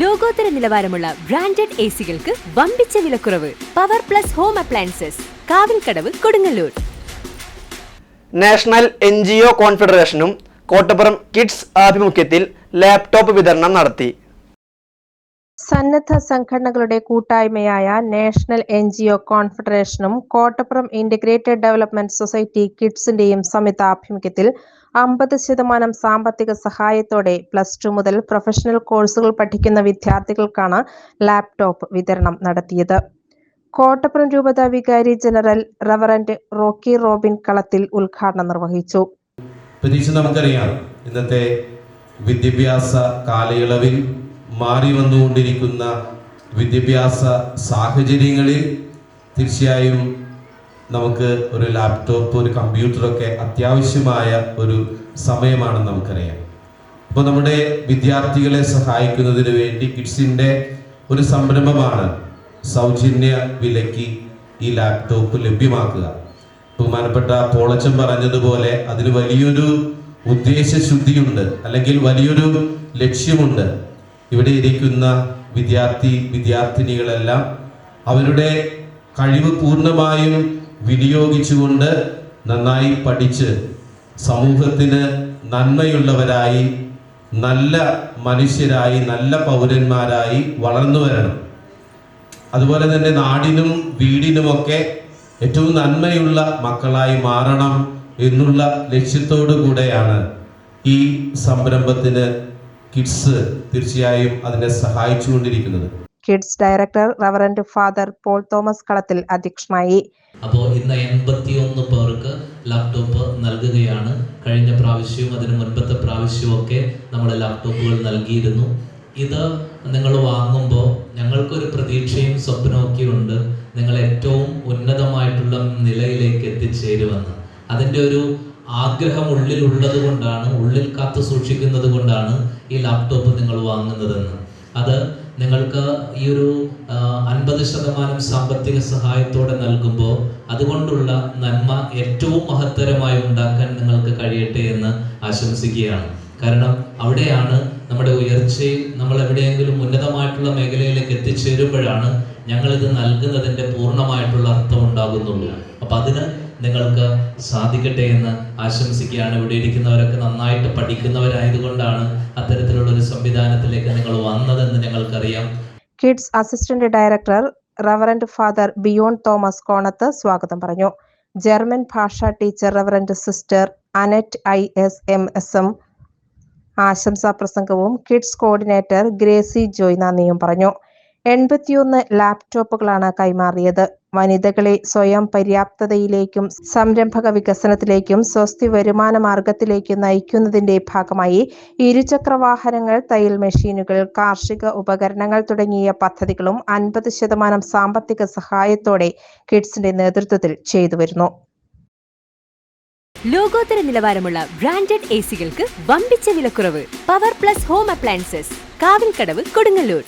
ലോകോത്തര നിലവാരമുള്ള branded A സികൾക്ക് വമ്പിച്ച വിലക്കുറവ്. Power plus home appliances Kavilkadavu Kodungallur. National N G O കോൺഫെഡറേഷനും Kottappuram KIDS ആഭിമുഖ്യത്തിൽ ലാപ്ടോപ്പ് വിതരണം നടത്തി. സന്നദ്ധ സംഘടനകളുടെ കൂട്ടായ്മയായ നാഷണൽ എൻ ജി ഒ കോൺഫെഡറേഷനും കോട്ടപ്പുറം ഇന്റഗ്രേറ്റഡ് ഡെവലപ്മെന്റ് സൊസൈറ്റി കിഡ്സിന്റെയും സംയുക്ത ആഭിമുഖ്യത്തിൽ അമ്പത് ശതമാനം സാമ്പത്തിക സഹായത്തോടെ പ്ലസ് ടു മുതൽ പ്രൊഫഷണൽ കോഴ്സുകൾ പഠിക്കുന്ന വിദ്യാർത്ഥികൾക്കാണ് ലാപ്ടോപ്പ് വിതരണം നടത്തിയത്. കോട്ടപ്പുറം രൂപത വികാരി ജനറൽ റവറന്റ് റോക്കി റോബിൻ കളത്തിൽ ഉദ്ഘാടനം നിർവഹിച്ചു. നമുക്കറിയാം ഇന്നത്തെ വിദ്യാഭ്യാസ കാലയളവിൽ മാറി വന്നുകൊണ്ടിരിക്കുന്ന വിദ്യാഭ്യാസ സാഹചര്യങ്ങളിൽ തീർച്ചയായും നമുക്ക് ഒരു ലാപ്ടോപ്പ് ഒരു കമ്പ്യൂട്ടറൊക്കെ അത്യാവശ്യമായ ഒരു സമയമാണെന്ന് നമുക്കറിയാം. അപ്പോൾ നമ്മുടെ വിദ്യാർത്ഥികളെ സഹായിക്കുന്നതിന് വേണ്ടി കിഡ്സിന്റെ ഒരു സംരംഭമാണ് സൗജന്യ വിലയ്ക്ക് ഈ ലാപ്ടോപ്പ് ലഭ്യമാക്കുക. ബഹുമാനപ്പെട്ട പോളച്ചൻ പറഞ്ഞതുപോലെ അതിന് വലിയൊരു ഉദ്ദേശശുദ്ധിയുണ്ട് അല്ലെങ്കിൽ വലിയൊരു ലക്ഷ്യമുണ്ട്. ഇവിടെ ഇരിക്കുന്ന വിദ്യാർത്ഥി വിദ്യാർത്ഥിനികളെല്ലാം അവരുടെ കഴിവ് പൂർണമായും വിനിയോഗിച്ചുകൊണ്ട് നന്നായി പഠിച്ച് സമൂഹത്തിന് നന്മയുള്ളവരായി നല്ല മനുഷ്യരായി നല്ല പൗരന്മാരായി വളർന്നു വരണം. അതുപോലെ തന്നെ നാടിനും വീടിനുമൊക്കെ ഏറ്റവും നന്മയുള്ള മക്കളായി മാറണം എന്നുള്ള ലക്ഷ്യത്തോടു കൂടെയാണ് ഈ സംരംഭത്തിന് കിഡ്സ് തീർച്ചയായും അതിനെ സഹായിച്ചുകൊണ്ടിരിക്കുന്നത്. KIDS director reverend father Paul Thomas Kalathil അധ്യക്ഷനായി. അപ്പോൾ ഇന്ന് എൺപത്തിയൊന്ന് പേർക്ക് ലാപ്ടോപ്പ് നൽകുകയാണ്. കഴിഞ്ഞ പ്രാവശ്യവും അതിന് മുൻപത്തെ പ്രാവശ്യവും ഒക്കെ നമ്മൾ ലാപ്ടോപ്പുകൾ നൽകിയിരുന്നു. ഇത് നിങ്ങൾ വാങ്ങുമ്പോൾ ഞങ്ങൾക്കൊരു പ്രതീക്ഷയും സ്വപ്നമൊക്കെ ഉണ്ട്. നിങ്ങൾ ഏറ്റവും ഉന്നതമായിട്ടുള്ള നിലയിലേക്ക് എത്തിച്ചേരുമെന്ന്. അതിന്റെ ഒരു ആഗ്രഹം ഉള്ളിലുള്ളത് കൊണ്ടാണ് ഉള്ളിൽ കാത്തു സൂക്ഷിക്കുന്നത് കൊണ്ടാണ് ഈ ലാപ്ടോപ്പ് നിങ്ങൾ വാങ്ങുന്നതെന്ന്. അത് നിങ്ങൾക്ക് ഈ ഒരു അൻപത് ശതമാനം സാമ്പത്തിക സഹായത്തോടെ നൽകുമ്പോൾ അതുകൊണ്ടുള്ള നന്മ ഏറ്റവും മഹത്തരമായി ഉണ്ടാക്കാൻ നിങ്ങൾക്ക് കഴിയട്ടെ എന്ന് ആശംസിക്കുകയാണ്. കാരണം അവിടെയാണ് നമ്മുടെ ഉയർച്ചയിൽ നമ്മൾ എവിടെയെങ്കിലും ഉന്നതമായിട്ടുള്ള മേഖലയിലേക്ക് എത്തിച്ചേരുമ്പോഴാണ് ഞങ്ങളിത് നൽകുന്നതിന്റെ പൂർണമായിട്ടുള്ള അർത്ഥം ഉണ്ടാകുന്നുള്ളൂ അപ്പം അതിന് നിങ്ങൾക്ക് സാധിക്കട്ടെ എന്ന് ആശംസിക്കുകയാണ്. ഇവിടെ ഇരിക്കുന്നവരൊക്കെ നന്നായിട്ട് പഠിക്കുന്നവരായതുകൊണ്ടാണ് അത്തരത്തിലുള്ള ഒരു സംവിധാനത്തിലേക്ക് നിങ്ങൾ വന്നതെന്ന് ഞങ്ങൾക്കറിയാം. KIDS assistant director reverend father Biyon Thomas Konath സ്വാഗതം പറഞ്ഞു. ജർമ്മൻ ഭാഷാ teacher reverend sister Annette I S M S M ആശംസാ പ്രസംഗവും കിഡ്സ് കോർഡിനേറ്റർ ഗ്രേസി ജോയ് നന്ദിയും പറഞ്ഞു. എൺപത്തിയൊന്ന് ലാപ്ടോപ്പുകളാണ് കൈമാറിയത്. വനിതകളെ സ്വയം പര്യാപ്തതയിലേക്കും സംരംഭക വികസനത്തിലേക്കും സ്വസ്തി വരുമാന മാർഗത്തിലേക്കും നയിക്കുന്നതിന്റെ ഭാഗമായി ഇരുചക്ര വാഹനങ്ങൾ തയ്യൽ മെഷീനുകൾ കാർഷിക ഉപകരണങ്ങൾ തുടങ്ങിയ പദ്ധതികളും അൻപത് ശതമാനം സാമ്പത്തിക സഹായത്തോടെ കിഡ്സിന്റെ നേതൃത്വത്തിൽ ചെയ്തു വരുന്നു. ലോകോത്തര നിലവാരമുള്ള ബ്രാൻഡഡ് എ സികൾക്ക് വമ്പിച്ച വിലക്കുറവ്. Power plus home appliances Kavilkadavu Kodungallur.